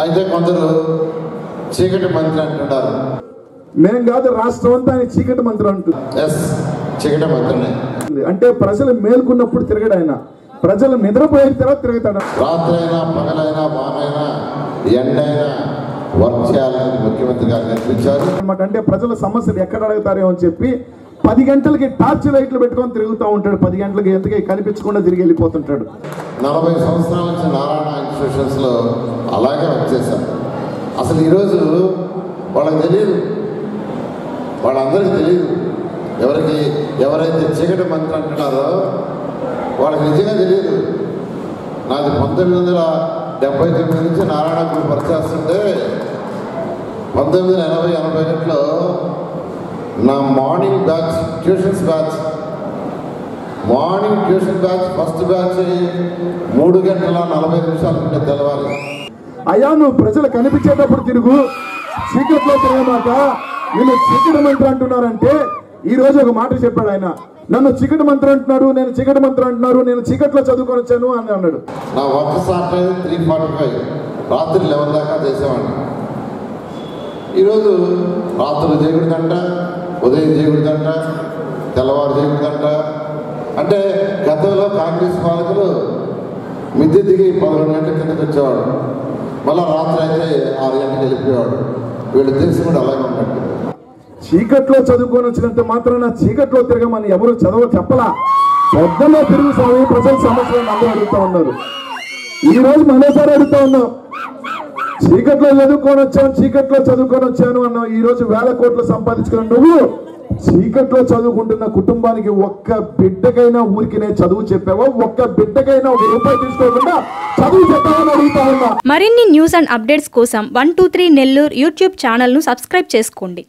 అయితే కొందరు చీకటి మంత్రి అంటున్నారు నేను కాదు రాష్ట్రం అంతా ఆయన చీకటి మంత్రి అంటుంది ఎస్ చీకటి మంత్రిని. అంటే ప్రజలు మేల్కొన్నప్పుడు తిరగడు ఆయన. ప్రజలు నిద్రపోయిన తర్వాత తిరుగుతాడు. రాత్రి అయినా పగలైనా వానైనా ఎండైనా వర్క్ చేయాలని ముఖ్యమంత్రి గారు కనిపించారు అనమాట అంటే ప్రజల సమస్యలు ఎక్కడ అడుగుతారేమో అని చెప్పి పది గంటలకి టార్చ్ లైట్లు పెట్టుకొని తిరుగుతూ ఉంటాడు. పది గంటలకి ఎందుకే కనిపించకుండా తిరిగి వెళ్ళిపోతుంటాడు. నలభై సంవత్సరాల నుంచి నారాయణ ఇన్స్టిట్యూషన్స్లో అలాగే వచ్చేసారు అసలు ఈరోజు వాళ్ళకి తెలియదు వాళ్ళందరికీ తెలియదు ఎవరికి ఎవరైతే చీకటి మంత్రి అంటున్నారో వాళ్ళకి నిజంగా తెలియదు నాది పంతొమ్మిది వందల డెబ్బై తొమ్మిది నుంచి నారాయణ గురు పరిచేస్తుంటే పంతొమ్మిది వందల ఎనభై ఎనభై ఒకటిలో నా morning batch tuitions batch morning tuition batch first batch మూడు గంటల నలభై నిమిషాలు ఉంటే తెలవాలి అయ్యా నువ్వు ప్రజలు కనిపించేటప్పుడు తిరుగు. చీకట్లో తిరగమాట నేను చీకటి మంత్రి అంటున్నారంటే ఈ రోజు ఒక మాట చెప్పాడు ఆయన. నన్ను చీకటి మంత్రి అంటున్నారు నేను చీకటి మంత్రి అంటున్నారు నేను చీకట్లో చదువుకొని వచ్చాను అని అన్నాడు. నా వర్క్ స్టార్ట్ అయ్యేది త్రీ ఫార్టీ ఫైవ్ రాత్రి లెవెన్ దాకా చేసేవాడిని. ఈరోజు రాత్రులు చేయకూడదంట ఉదయం చేయకూడదంట తెల్లవారు చేయకూడదంట అంటే గతంలో కాంగ్రెస్ పాలకులు మిద్దె దిగి పదకొండు గంటల కిందకి వచ్చేవాడు మళ్ళీ రాత్రి అయితే ఆరు గంటలకు వెళ్ళిపోయేవాడు. వీళ్ళు తెలిసి కూడా అలాగే ఉన్నట్టు చీకట్లో చదువుకొని వచ్చినంత మాత్రాన చీకట్లో తిరగమని ఎవరు చదవ చెప్పలా? పొద్దున్న తిరుగు స్వామి ప్రజల సమస్యలను అందరూ అడుగుతా ఉన్నారు. ఈ రోజు మరోసారి అడుగుతా ఉన్నాం. చీకట్లో చదువుకొని వచ్చాను చీకట్లో చదువుకొని వచ్చాను అన్నావు ఈరోజు వేల కోట్లు సంపాదించుకున్న నువ్వు చీకట్లో చదువుకుంటున్న కుటుంబానికి ఒక్క బిడ్డకైనా ఊరికినే చదువు చెప్పావా? ఒక్క బిడ్డకైనా ఒక రూపాయి తీసుకోకుండా చదువు చెప్పావని అడుగుతా ఉన్నా? మరిన్ని న్యూస్ అండ్ అప్డేట్స్ కోసం one two three Nellore YouTube ఛానల్ను సబ్స్క్రైబ్ చేసుకోండి.